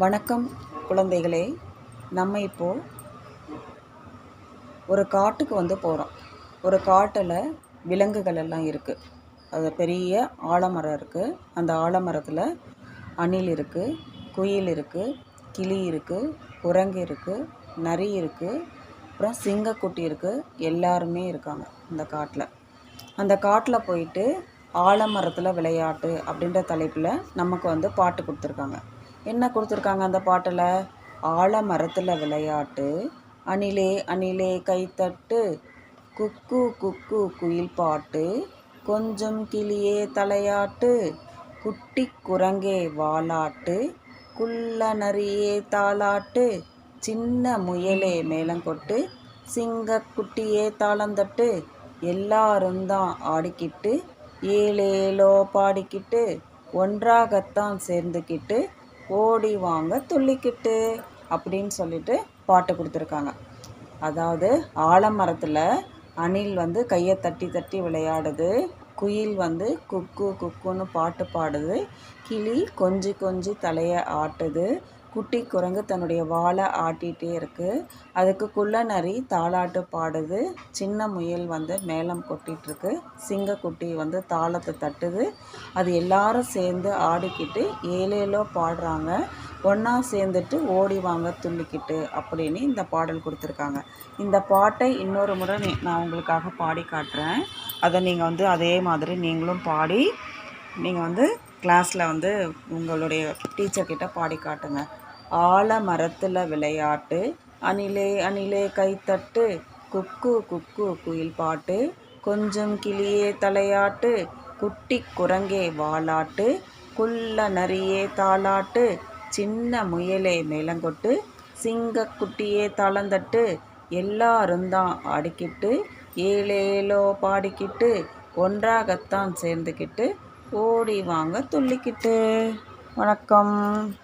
வணக்கம் குழந்தைகளே. நம்ம இப்போது ஒரு காட்டுக்கு வந்து போகிறோம் ஒரு காட்டில் விலங்குகள் எல்லாம் இருக்குது அது பெரிய ஆலமரம் இருக்குது அந்த ஆலமரத்தில் அணில் இருக்குது குயில் இருக்குது கிளி இருக்குது குரங்கு இருக்குது நரி இருக்குது அப்புறம் சிங்கக்குட்டி இருக்குது எல்லாருமே இருக்காங்க இந்த காட்டில். அந்த காட்டில் போயிட்டு ஆலமரத்தில் விளையாட்டு அப்படின்ற தலைப்பில் நமக்கு வந்து பாட்டு கொடுத்துருக்காங்க. என்ன கொடுத்துருக்காங்க அந்த பாட்டில்? ஆலமரத்தில் விளையாட்டு அணிலே அணிலே கைத்தட்டு குக்கு குக்கு குயில் பாட்டு கொஞ்சம் கிளியே தலையாட்டு குட்டி குரங்கே வாலாட்டு குள்ள நரியே தாளாட்டு சின்ன முயலே மேளங்கொட்டு சிங்கக்குட்டியே தாளந்தட்டு எல்லாரும் தான் ஆடிக்கிட்டு ஏழேலோ பாடிக்கிட்டு ஒன்றாகத்தான் சேர்ந்துக்கிட்டு ஓடி வாங்க துள்ளிக்கிட்டு அப்படின்னு சொல்லிட்டு பாட்டு கொடுத்துருக்காங்க. அதாவது ஆலமரத்தில் அணில் வந்து கையை தட்டி தட்டி விளையாடுது. குயில் வந்து குக்கு குக்குன்னு பாட்டு பாடுது. கிளி கொஞ்சி கொஞ்சி தலையை ஆட்டுது. குட்டி குரங்கு தன்னுடைய வாழை ஆட்டிகிட்டே இருக்குது அதுக்கு குள்ள நரி தாளாட்டு பாடுது. சின்ன முயல் வந்து மேளம் கொட்டிகிட்ருக்கு சிங்கக்குட்டி வந்து தாளத்தை தட்டுது. அது எல்லாரும் சேர்ந்து ஆடிக்கிட்டு ஏழேலோ பாடுறாங்க. ஒன்றா சேர்ந்துட்டு ஓடி வாங்க துள்ளிக்கிட்டு அப்படின்னு இந்த பாடல் கொடுத்துருக்காங்க. இந்த பாட்டை இன்னொரு முறை நான் உங்களுக்காக பாடி காட்டுறேன். அதை நீங்கள் வந்து அதே மாதிரி நீங்களும் பாடி நீங்கள் வந்து கிளாஸில் வந்து உங்களுடைய டீச்சர்கிட்ட பாடி காட்டுங்க. ஆலமரத்தில் விளையாட்டு அணிலே அணிலே கைத்தட்டு குக்கு குக்கு குயில் பாட்டு கொஞ்சம் கிளியே தலையாட்டு குட்டி குரங்கே வாலாட்டு குள்ள நரியே தாளாட்டு சின்ன முயலே மேலங்கொட்டு சிங்கக்குட்டியே தளந்தட்டு எல்லாரும் தான் ஆடிக்கிட்டு ஏழேலோ பாடிக்கிட்டு ஒன்றாகத்தான் சேர்ந்துக்கிட்டு ஓடி வாங்க துள்ளிக்கிட்டு. வணக்கம்.